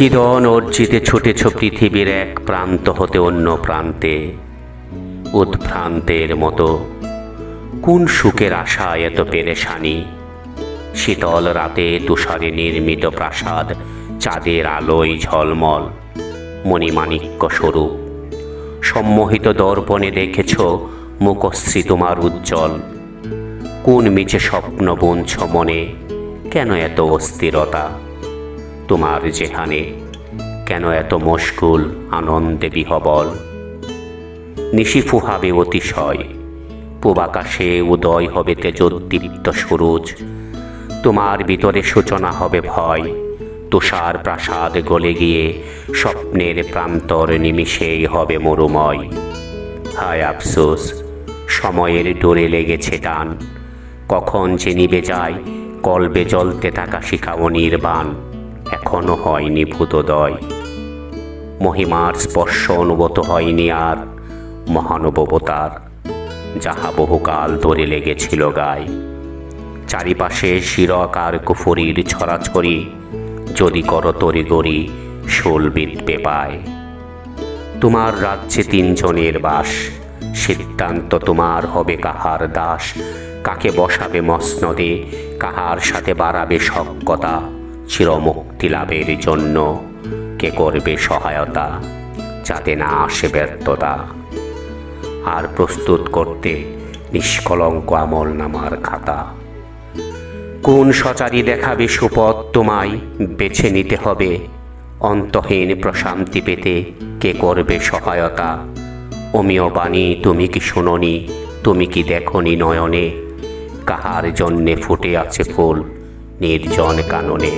কিরণ অর্জিতে ছুটেছ পৃথিবীর এক প্রান্ত হতে অন্য প্রান্তে। উদ্ভ্রান্তের মতো কোন সুখের আশায় এত পেরেশানি? শীতল রাতে তুষারে নির্মিত প্রাসাদ, চাঁদের আলোয় ঝলমল, মণিমাণিক্য স্বরূপ। সম্মোহিত দর্পণে দেখেছ মুখশ্রী তোমার উজ্জ্বল। কোন মিছে স্বপ্ন বুনছ মনে? কেন এত অস্থিরতা? তোমার যেখানে কেন এত মুশকুল আনন্দে বিহবল? নিশি ফুহাবে অতিশয়, পূবাকাশে উদয় হবে তেজোদ্দীপ্ত সুরুজ। তোমার ভিতরে সূচনা হবে ভয়, তুষার প্রাসাদ গলে গিয়ে স্বপ্নের প্রান্তর নিমিষেই হবে মরুময়। হায় আফসোস, সময়ের ডোরে লেগেছে টান, কখন যে নিবে যায় কলবে জ্বলতে থাকা শিখাও নির্বাণ এখনও হয়নি ভূতদয়। মহিমার স্পর্শ অনুভূত হয়নি আর, মহানুভবতার, যাহা বহুকাল ধরে লেগেছিল গায়ে। চারিপাশে শিরকার কুফুরির ছড়াছড়ি, যদি করো শোল বিদ্যে পায়। তোমার রাজ্যে তিনজনের বাস, সিদ্ধান্ত তোমার হবে কাহার দাস। কাকে বসাবে মসনদে, কাহার সাথে বাড়াবে সজ্ঞতা চিরমুক্তি লাভের জন্য কে করবে সহায়তা যাতে না আসে ব্যর্থতা? আর প্রস্তুত করতে নিষ্কলঙ্ক আমল নামার খাতা। কোন সচারি দেখাবে সুপথ তোমায় বেছে নিতে হবে? অন্তহীন প্রশান্তি পেতে কে করবে সহায়তা? অমিয় বাণী তুমি কি শুনোনি? তুমি কি দেখনি নয়নে? কাহার জন্যে ফুটে আছে ফুল? নির্জন কাননে